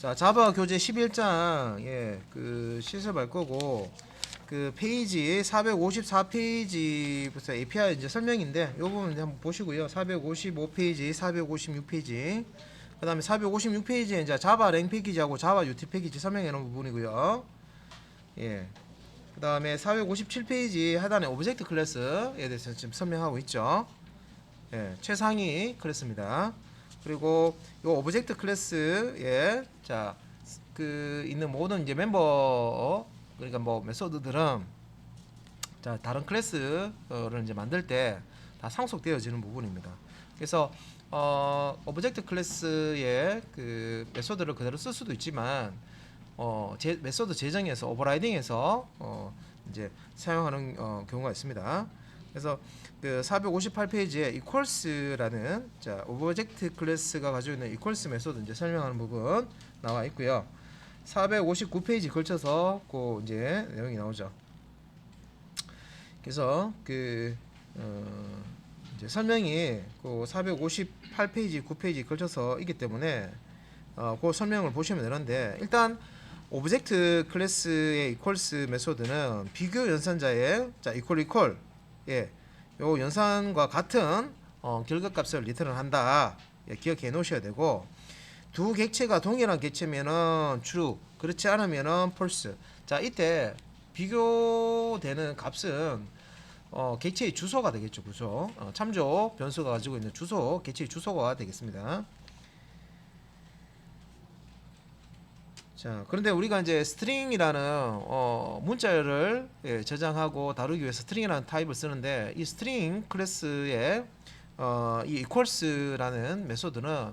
자, 자바 교재 11장 예, 그 시설 발 거고 그 페이지 454페이지부터 API 이제 설명인데 요 부분 이제 한번 보시고요. 455페이지, 456페이지. 그다음에 456페이지에 이제 자바 랭 패키지하고 자바 UT 패키지 설명해 놓은 부분이고요. 예. 그다음에 457페이지 하단에 오브젝트 클래스에 대해서 지금 설명하고 있죠. 예, 최상위 클래스입니다. 그리고 요 오브젝트 클래스에 자, 그 있는 모든 이제 멤버 그러니까 뭐 메소드들은 자, 다른 클래스를 이제 만들 때 다 상속되어지는 부분입니다. 그래서 어, 오브젝트 클래스의 그 메소드를 그대로 쓸 수도 있지만 어, 제, 메소드 제정에서 오버라이딩해서 어, 이제 사용하는 어, 경우가 있습니다. 그래서 그 458페이지에 equals라는 자 오브젝트 클래스가 가지고 있는 equals 메소드 이제 설명하는 부분 나와 있고요. 459페이지 걸쳐서 그 이제 내용이 나오죠. 그래서 그 어, 이제 설명이 그 458페이지, 9페이지 걸쳐서 있기 때문에 어, 그 설명을 보시면 되는데 일단 오브젝트 클래스의 equals 메소드는 비교 연산자의 자 equal equal 예, 요 연산과 같은 어, 결과값을 리턴을 한다. 예, 기억해 놓으셔야 되고 두 객체가 동일한 객체면은 true, 그렇지 않으면은 false. 자 이때 비교되는 값은 어, 객체의 주소가 되겠죠, 주소. 어, 참조 변수가 가지고 있는 주소, 객체의 주소가 되겠습니다. 자, 그런데 우리가 이제 스트링이라는 어, 문자를 예, 저장하고 다루기 위해서 스트링이라는 타입을 쓰는데 이 스트링 클래스의 어, 이 equals라는 메소드는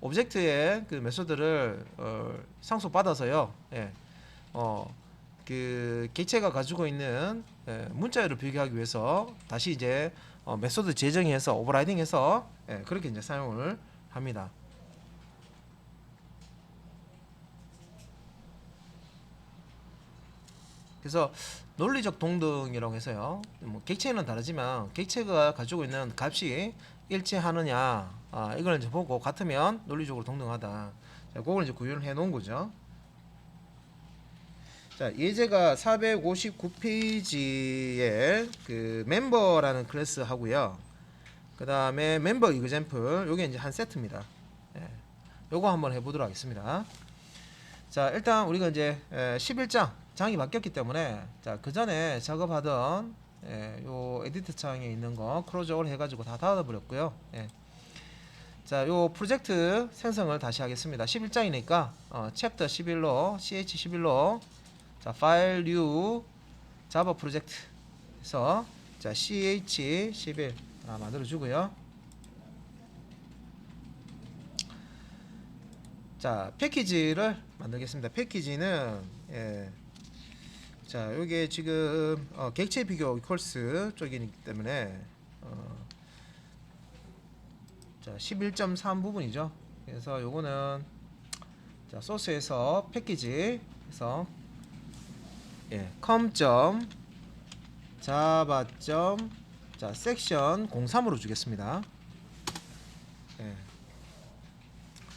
오브젝트의 그 메소드를 어, 상속 받아서요. 예. 어, 그 객체가 가지고 있는 예, 문자열을 비교하기 위해서 다시 이제 어, 메소드 제정해서 오버라이딩해서 예, 그렇게 이제 사용을 합니다. 그래서 논리적 동등이라고 해서요. 뭐 객체는 다르지만 객체가 가지고 있는 값이 일치하느냐 아, 이걸 이제 보고 같으면 논리적으로 동등하다. 자, 그걸 이제 구현을 해 놓은 거죠. 자, 예제가 459페이지에 그 멤버라는 클래스 하고요. 그 다음에 멤버 이그젠플 요게 이제 한 세트입니다. 예. 요거 한번 해보도록 하겠습니다. 자, 일단 우리가 이제 11장 장이 바뀌었기 때문에 자, 그 전에 작업하던 예, 요 에디트 창에 있는 거 크로즈오를 해가지고 다 닫아버렸고요. 예. 자, 요 프로젝트 생성을 다시 하겠습니다. 11장이니까 어, 챕터 11로 ch 11로 자, 파일 뉴 자바 프로젝트에서 자, ch 11 아, 만들어 주고요. 자, 패키지를 만들겠습니다. 패키지는 예. 자, 요게 지금 어, 객체 비교 콜스 쪽이기 때문에 어, 자, 11.3 부분이죠. 그래서 요거는 자, 소스에서 패키지에서 예, com. java. 자, 섹션 03으로 주겠습니다. 예.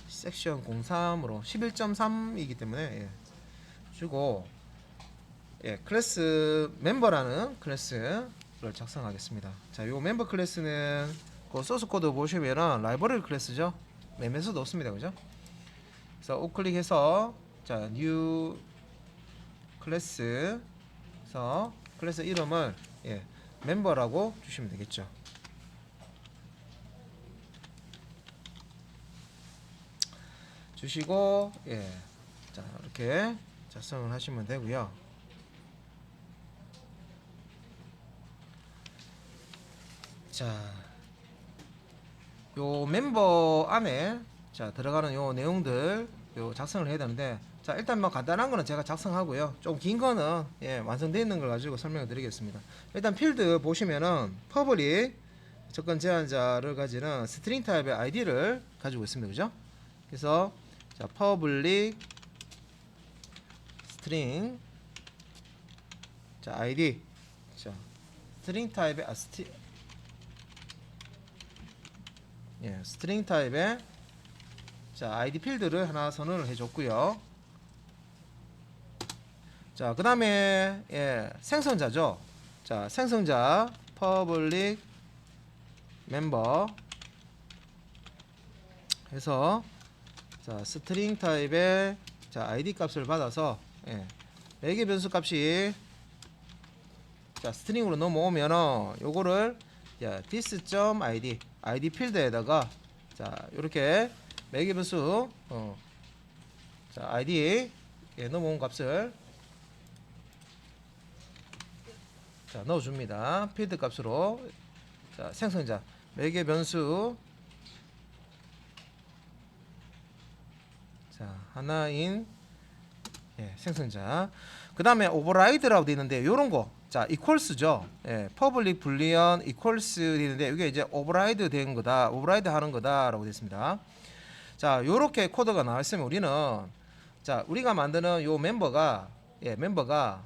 섹션 03으로 11.3이기 때문에 예. 주고 예, 클래스 멤버라는 클래스를 작성하겠습니다. 자, 요 멤버 클래스는 그 소스 코드 보시면은 라이브러리 클래스죠. 멤에서도 없습니다. 그죠? 그래서 우클릭해서 자, 뉴 클래스 그래서 클래스 이름을 예, 멤버라고 주시면 되겠죠. 주시고 예. 자, 이렇게 작성을 하시면 되고요. 자, 요 멤버 안에 자 들어가는 요 내용들 요 작성을 해야 되는데 자 일단 뭐 간단한 거는 제가 작성하고요. 좀 긴 거는 예 완성되어 있는 걸 가지고 설명을 드리겠습니다. 일단 필드 보시면은 퍼블릭 접근 제한자를 가지는 스트링 타입의 아이디를 가지고 있습니다. 그죠? 그래서 자 퍼블릭 스트링 자 아이디. 자 스트링 타입의 아 스티 예, 스트링 타입의 자 아이디 필드를 하나 선언을 해줬고요. 자 그 다음에 예, 생성자죠. 자 생성자 퍼블릭 멤버 해서 자 스트링 타입의 자 아이디 값을 받아서 예, 매개 변수 값이 자 스트링으로 넘어오면은 요거를 자 this.id id 필드에다가 자 이렇게 매개 변수 어, 자 id 예, 넘어온 값을 자 넣어줍니다. 필드 값으로. 자 생성자. 매개 변수. 자 하나인 예, 생성자. 그 다음에 오버라이드라고 되어 있는데 요런 거 자, 이퀄스죠. 예, 이퀄스 되어 있는데 이게 이제 오버라이드 된 거다. 오버라이드 하는 거다라고 되어 있습니다. 자, 요렇게 코드가 나와 있으면 우리는 자, 우리가 만드는 요 멤버가 예, 멤버가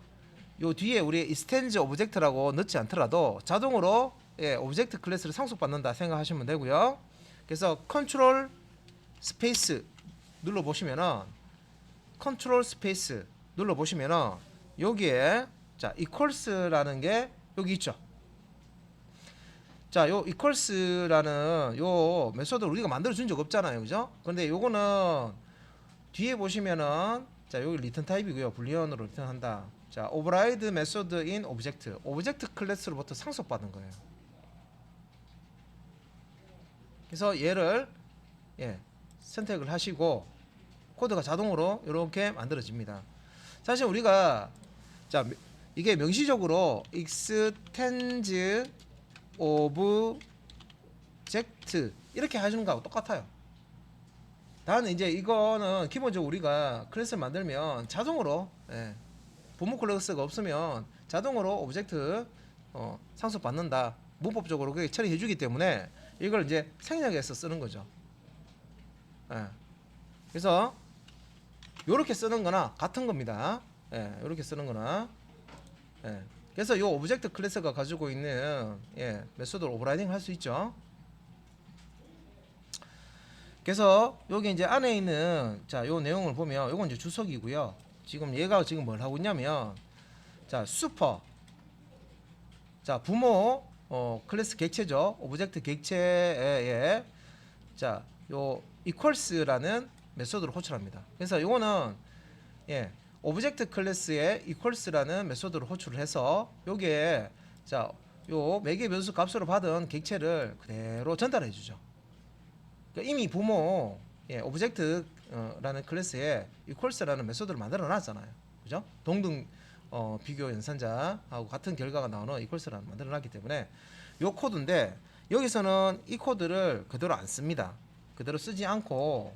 요 뒤에 우리 이스텐즈 오브젝트라고 넣지 않더라도 자동으로 예, 오브젝트 클래스를 상속받는다 생각하시면 되고요. 그래서 컨트롤 스페이스 눌러 보시면은 컨트롤 스페이스 눌러 보시면은 여기에 자 equals라는 게 여기 있죠. 자, 요 equals라는 요 메소드를 우리가 만들어 준 적 없잖아요. 그죠? 근데 요거는 뒤에 보시면은 자, 여기 리턴 타입이고요. 불리언으로 리턴한다. 자, override method in object. 오브젝트 클래스로부터 상속받은 거예요. 그래서 얘를 예, 선택을 하시고 코드가 자동으로 이렇게 만들어집니다. 사실 우리가 자 이게 명시적으로 extends object 이렇게 해주는 거하고 똑같아요. 다는 이제 이거는 기본적으로 우리가 클래스를 만들면 자동으로 예, 부모 클래스가 없으면 자동으로 오브젝트 어, 상속 받는다. 문법적으로 그게 처리해 주기 때문에 이걸 이제 생략해서 쓰는 거죠. 예. 그래서 요렇게 쓰는 거나 같은 겁니다. 예, 요렇게 쓰는 거나. 예. 그래서 요 오브젝트 클래스가 가지고 있는 예, 메소드를 오버라이딩 할 수 있죠. 그래서 여기 이제 안에 있는 자, 요 내용을 보면 요건 이제 주석이고요. 지금 얘가 지금 뭘 하고 있냐면 자, 슈퍼 자, 부모 어, 클래스 객체죠. 오브젝트 객체에 자, 요 equals라는 메소드를 호출합니다. 그래서 요거는 예, 오브젝트 클래스에 equals라는 메소드를 호출을 해서 여기에 자, 요 매개 변수 값으로 받은 객체를 그대로 전달해 주죠. 그러니까 이미 부모 예, 오브젝트라는 클래스에 equals라는 메소드를 만들어 놨잖아요. 그죠? 동등 어, 비교 연산자하고 같은 결과가 나오는 equals라는 만들어 놨기 때문에 요 코드인데 여기서는 이 코드를 그대로 안 씁니다. 그대로 쓰지 않고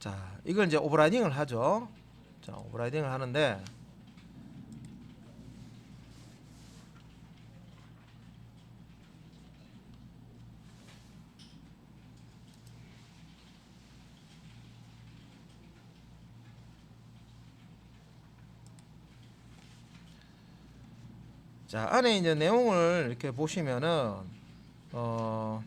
자, 이걸 이제 오버라이딩을 하죠. 자, 오버라이딩을 하는데 자, 안에 이제 내용을 이렇게 보시면은 어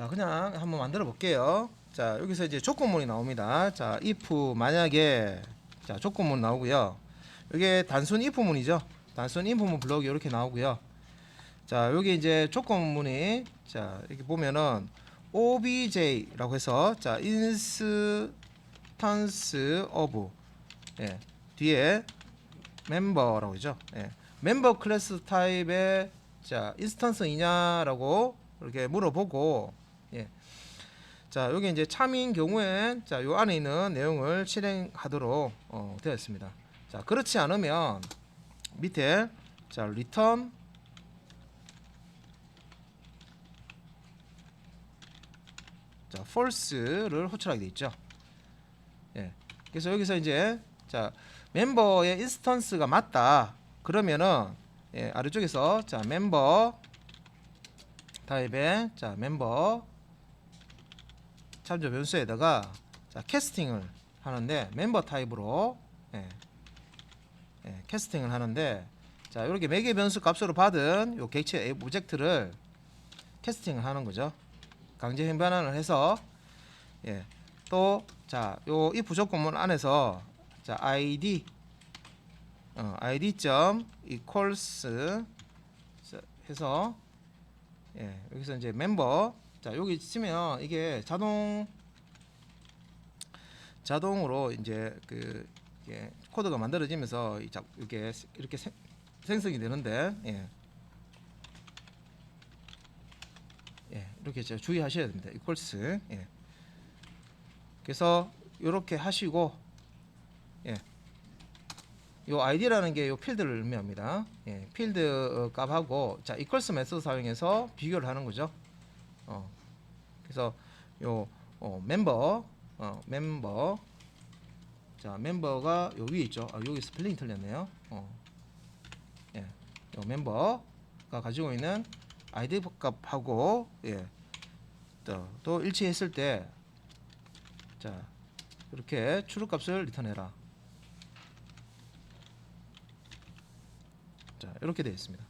자, 그냥 한번 만들어 볼게요. 자, 여기서 이제 조건문이 나옵니다. 자, if 만약에 자, 조건문 나오고요. 이게 단순 if문이죠. 단순 if문 블록이 이렇게 나오고요. 자, 여기 이제 조건문이 자, 이렇게 보면은 obj라고 해서 자, instance of 예, 뒤에 멤버라고 하죠. 예. 멤버 클래스 타입의 자 인스턴스이냐라고 이렇게 물어보고 예. 자 여기 이제 참인 경우엔 자요 안에 있는 내용을 실행하도록 어, 되어 있습니다. 자 그렇지 않으면 밑에 자 리턴 자 false를 호출하게 돼 있죠. 예. 그래서 여기서 이제 자 멤버의 인스턴스가 맞다. 그러면은 예, 아래쪽에서 자 멤버 타입의 자 멤버 참조 변수에다가 자 캐스팅을 하는데 멤버 타입으로 예, 예, 캐스팅을 하는데 자 이렇게 매개 변수 값으로 받은 요 객체 오젝트를 캐스팅을 하는 거죠. 강제 변환을 해서 예, 또자요 if 조건문 안에서 자 id 어, id 점 equals 자, 해서 예, 여기서 이제 멤버 자 여기 있으면 이게 자동 자동으로 이제 그 이게 코드가 만들어지면서 이 자- 이렇게 이렇게 생, 생성이 되는데 예. 예, 이렇게 저 주의하셔야 됩니다. equals 예. 그래서 이렇게 하시고 예. 요 id라는 게 요 필드를 의미합니다. 예, 필드 어, 값하고 자 equals 메소드 사용해서 비교를 하는 거죠. 어. 그래서 요 어, 멤버 어, 멤버 자 멤버가 요 위에 있죠. 아, 여기 스펠링 틀렸네요. 어. 예, 요 멤버가 가지고 있는 아이디 값하고 예, 또, 또 일치했을 때 자 이렇게 출력 값을 리턴해라. 자 이렇게 되어 있습니다.